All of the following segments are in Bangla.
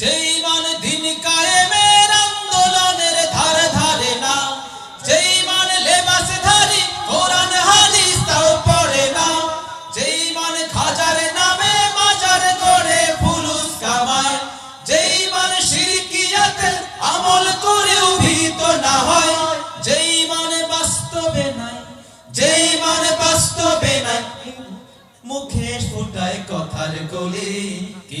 যেই মান দিন কায়েমের আন্দোলনের ধারে ধারে না, যেই মান লেবাস ধারি কোরআন হাদিস তাও পড়ে না, যেই মান খাজার নামে মাজার করে ফুলুস কামায়, যেই মান শিরকিয়াতে আমল করেও ভীত না হয়, যেই মান বাস্তবে নাই, যেই মান বাস্তবে নাই, মুখে ফোটায় কথার কলি, কি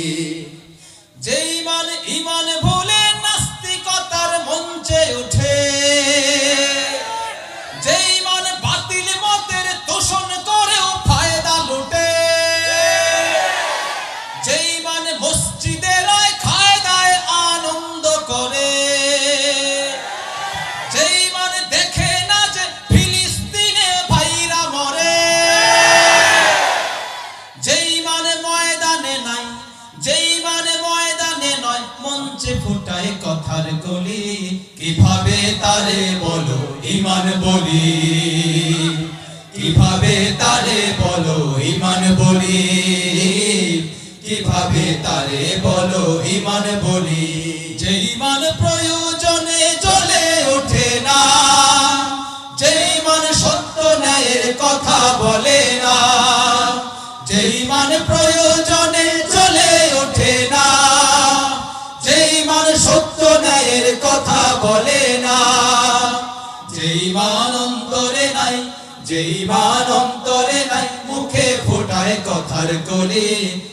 মঞ্চে ফোটায় কথার কলি, কীভাবে তারে বলো ইমান বলি? কীভাবে তারে বলো ইমান বলি? কীভাবে তারে বলো ইমান বলি? যে ইমান প্রয়োজনে চলে ওঠে না, যে ইমান সত্য ন্যায়ের কথা বলে না, যে মান প্রয়োজনে চলে ওঠে না সত্য ন্যায়ের কথা বলে না। যেই মান অন্তরে নাই, যেই মান অন্তরে নাই, মুখে ফোটায় কথার কলি।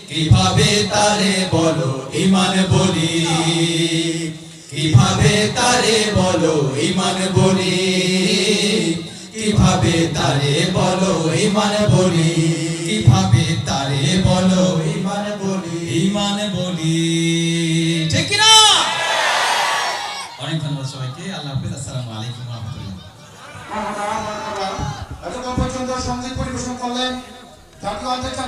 কীভাবে তারে বলো ইমান বলি? কীভাবে তারে বলো ইমান বলি? কীভাবে তারে বলো ইমান বলি? কীভাবে তারে বলো ইমান বলি? ইমান বলি। পর্যন্ত সংগীত পরিবেশন করলেন। জাতীয় অধ্যক্ষ